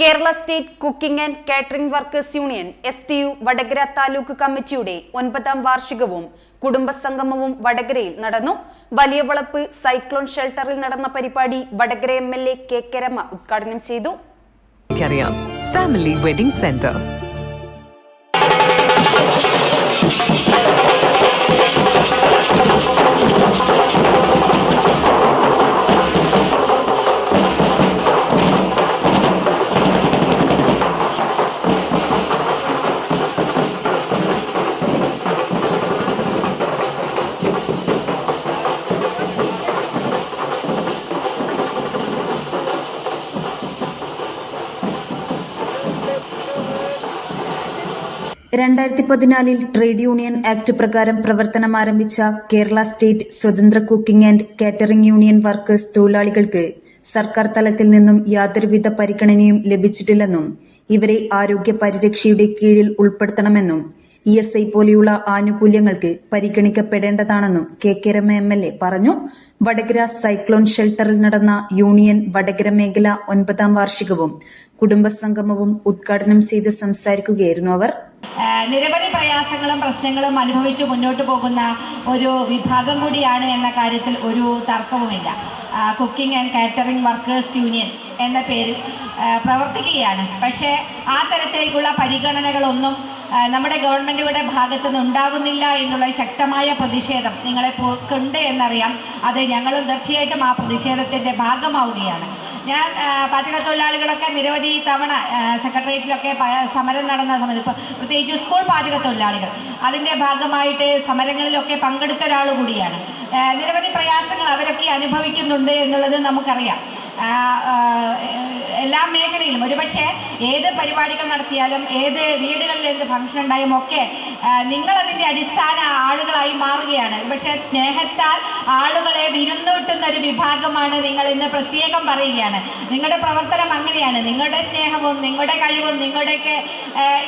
Kerala state cooking and catering workers union S T U Vadakara taluk കമ്മിറ്റിയുടെ ഒൻപതാം വാർഷികവും കുടുംബസംഗമവും വടകരയിൽ നടന്നു. വലിയ വളപ്പ് സൈക്ലോൺ ഷെൽട്ടറിൽ നടന്ന പരിപാടി Vadakara M L A K കരമ Rama ഉദ്ഘാടനം ചെയ്തു. ഫാമിലി വെഡിംഗ് സെന്റർ രണ്ടായിരത്തി പതിനാലിൽ ട്രേഡ് യൂണിയൻ ആക്ട് പ്രകാരം പ്രവർത്തനം ആരംഭിച്ച കേരള സ്റ്റേറ്റ് സ്വതന്ത്ര cooking and catering union workers തൊഴിലാളികൾക്ക് സർക്കാർ തലത്തിൽ നിന്നും യാതൊരുവിധ പരിഗണനയും ലഭിച്ചിട്ടില്ലെന്നും ഇവരെ ആരോഗ്യ പരിരക്ഷയുടെ കീഴിൽ ഉൾപ്പെടുത്തണമെന്നും ഇ എസ് ഐ പോലെയുള്ള ആനുകൂല്യങ്ങൾക്ക് പരിഗണിക്കപ്പെടേണ്ടതാണെന്നും K K Rama M L A പറഞ്ഞു. വടകര സൈക്ലോൺ ഷെൽട്ടറിൽ നടന്ന യൂണിയൻ വടകര മേഖല ഒൻപതാം വാർഷികവും കുടുംബസംഗമവും ഉദ്ഘാടനം ചെയ്ത് സംസാരിക്കുകയായിരുന്നു അവർ. നിരവധി പ്രയാസങ്ങളും പ്രശ്നങ്ങളും അനുഭവിച്ച് മുന്നോട്ട് പോകുന്ന ഒരു വിഭാഗം കൂടിയാണ് എന്ന കാര്യത്തിൽ ഒരു തർക്കവുമില്ല. Cooking and catering workers union എന്ന പേരിൽ പ്രവർത്തിക്കുകയാണ്. പക്ഷേ ആ തരത്തിലേക്കുള്ള പരിഗണനകളൊന്നും നമ്മുടെ ഗവൺമെന്റുകളുടെ ഭാഗത്തു നിന്ന് ഉണ്ടാകുന്നില്ല എന്നുള്ള ശക്തമായ പ്രതിഷേധം നിങ്ങളെ ഉണ്ട് എന്നറിയാം. അത് ഞങ്ങളും തീർച്ചയായിട്ടും ആ പ്രതിഷേധത്തിന്റെ ഭാഗമാവുകയാണ്. ഞാൻ പാചക തൊഴിലാളികളൊക്കെ നിരവധി തവണ സെക്രട്ടേറിയറ്റിലൊക്കെ സമരം നടന്ന സമയത്ത് പ്രത്യേകിച്ച് സ്കൂൾ പാചക തൊഴിലാളികൾ അതിന്റെ ഭാഗമായിട്ട് സമരങ്ങളിലൊക്കെ പങ്കെടുത്ത ഒരാൾ കൂടിയാണ്. നിരവധി പ്രയാസങ്ങൾ അവരൊക്കെ അനുഭവിക്കുന്നുണ്ട് എന്നുള്ളത് നമുക്കറിയാം. എല്ലാ മേഖലയിലും. ഒരുപക്ഷെ ഏത് പരിപാടികൾ നടത്തിയാലും ഏത് വീടുകളിൽ എന്ത് ഫംഗ്ഷൻ ഉണ്ടായും ഒക്കെ നിങ്ങളതിന്റെ അടിസ്ഥാന ആളുകളായി മാറുകയാണ്. പക്ഷേ സ്നേഹത്താൽ ആളുകളെ വിരുന്നൂട്ടുന്ന ഒരു വിഭാഗമാണ് നിങ്ങൾ ഇന്ന് പ്രത്യേകം പറയുകയാണ്. നിങ്ങളുടെ പ്രവർത്തനം അങ്ങനെയാണ്. നിങ്ങളുടെ സ്നേഹവും നിങ്ങളുടെ കഴിവും നിങ്ങളുടെയൊക്കെ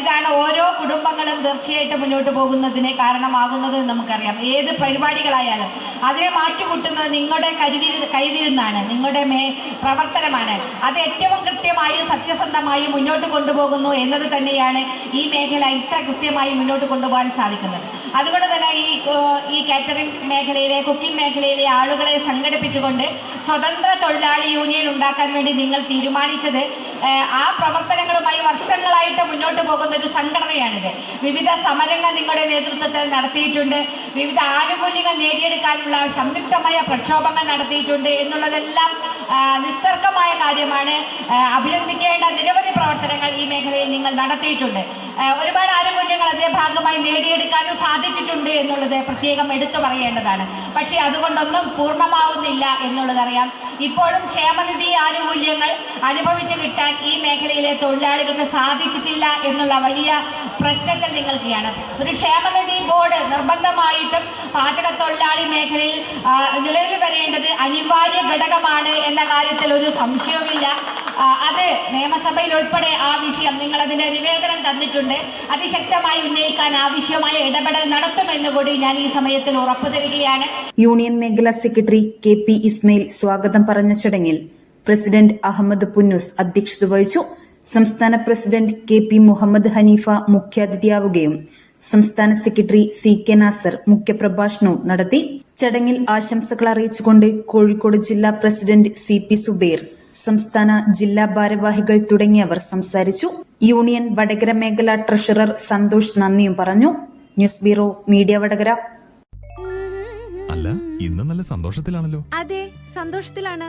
ഇതാണ് ഓരോ കുടുംബങ്ങളും തീർച്ചയായിട്ടും മുന്നോട്ട് പോകുന്നതിന് കാരണമാകുന്നത് നമുക്കറിയാം. ഏത് പരിപാടികളായാലും അതിനെ മാറ്റുകൂട്ടുന്നത് നിങ്ങളുടെ കരുവിരു കൈവിരുന്നാണ്. നിങ്ങളുടെ മേ പ്രവർത്തനമാണ്. അത് ഏറ്റവും കൃത്യമായും സത്യസന്ധമായി മുന്നോട്ട് കൊണ്ടുപോകുന്നു എന്നത് തന്നെയാണ് ഈ മേഖല ഇത്ര കൃത്യമായി മുന്നോട്ട് കൊണ്ടുപോകാൻ സാധിക്കുന്നത്. അതുകൊണ്ട് തന്നെ ഈ ഈ കാറ്ററിംഗ് മേഖലയിലെ കുക്കിംഗ് മേഖലയിലെ ആളുകളെ സംഘടിപ്പിച്ചുകൊണ്ട് സ്വതന്ത്ര തൊഴിലാളി യൂണിയൻ ഉണ്ടാക്കാൻ വേണ്ടി നിങ്ങൾ തീരുമാനിച്ചത് ആ പ്രവർത്തനങ്ങളുമായി വർഷങ്ങളായിട്ട് മുന്നോട്ട് പോകുന്ന ഒരു സംഘടനയാണിത്. വിവിധ സമരങ്ങൾ നിങ്ങളുടെ നേതൃത്വത്തിൽ നടത്തിയിട്ടുണ്ട്. വിവിധ ആനുകൂല്യങ്ങൾ നേടിയെടുക്കാനുള്ള സംയുക്തമായ പ്രക്ഷോഭങ്ങൾ നടത്തിയിട്ടുണ്ട് എന്നുള്ളതെല്ലാം നിസ്തർക്കമായ കാര്യമാണ്. അഭിനന്ദിക്കേണ്ട നിരവധി പ്രവർത്തനങ്ങൾ ഈ മേഖലയിൽ നിങ്ങൾ നടത്തിയിട്ടുണ്ട്. ഒരുപാട് ആനുകൂല്യങ്ങൾ അതിന്റെ ഭാഗമായി നേടിയെടുക്കാനും സാധിച്ചിട്ടുണ്ട് എന്നുള്ളത് പ്രത്യേകം എടുത്തു പറയേണ്ടതാണ്. പക്ഷേ അതുകൊണ്ടൊന്നും പൂർണമാവുന്നില്ല എന്നുള്ളതറിയാം ഇപ്പോഴും ക്ഷേമനിധി ആനുകൂല്യങ്ങൾ അനുഭവിച്ചു കിട്ടാൻ ഈ മേഖലയിലെ തൊഴിലാളികൾക്ക് സാധിച്ചിട്ടില്ല എന്നുള്ള വലിയ പ്രശ്നത്തിൽ നിങ്ങൾക്കാണ് ഒരു ക്ഷേമനിധി ബോർഡ് നിർബന്ധമായിട്ടും പാചക തൊഴിലാളി മേഖലയിൽ നിലവിൽ വരേണ്ടത് അനിവാര്യ ഘടകമാണ് എന്ന കാര്യത്തിൽ ഒരു സംശയവുമില്ല. അത് നിയമസഭയിൽ ഉൾപ്പെടെ ആ വിഷയം നിങ്ങൾ അതിന്റെ നിവേദനം തന്നിട്ടുണ്ട്. അതിശക്തമായി ഉന്നയിക്കാൻ ആവശ്യമായ ഇടപെടൽ നടത്തുമെന്ന് കൂടി ഞാൻ ഈ സമയത്തിൽ ഉറപ്പു തരികയാണ്. യൂണിയൻ മേഖലാ സെക്രട്ടറി കെ പി ഇസ്മയിൽ സ്വാഗതം പറഞ്ഞ ചടങ്ങിൽ പ്രസിഡന്റ് അഹമ്മദ് പുന്നൂസ് അധ്യക്ഷത വഹിച്ചു. സംസ്ഥാന president K P Muhammad Haneefa മുഖ്യാതിഥിയാവുകയും സംസ്ഥാന സെക്രട്ടറി സി കെ നാസർ മുഖ്യപ്രഭാഷണവും നടത്തി. ചടങ്ങിൽ ആശംസകൾ അറിയിച്ചുകൊണ്ട് കോഴിക്കോട് ജില്ലാ പ്രസിഡന്റ് സി പി സുബൈർ സംസ്ഥാന ജില്ലാ ഭാരവാഹികൾ തുടങ്ങിയവർ സംസാരിച്ചു. യൂണിയൻ വടകര മേഖല ട്രഷറർ സന്തോഷ് നന്ദിയും പറഞ്ഞു. News bureau media Vadakara. അല്ല ഇന്ന് നല്ല സന്തോഷത്തിലാണല്ലോ. അതെ സന്തോഷത്തിലാണ്.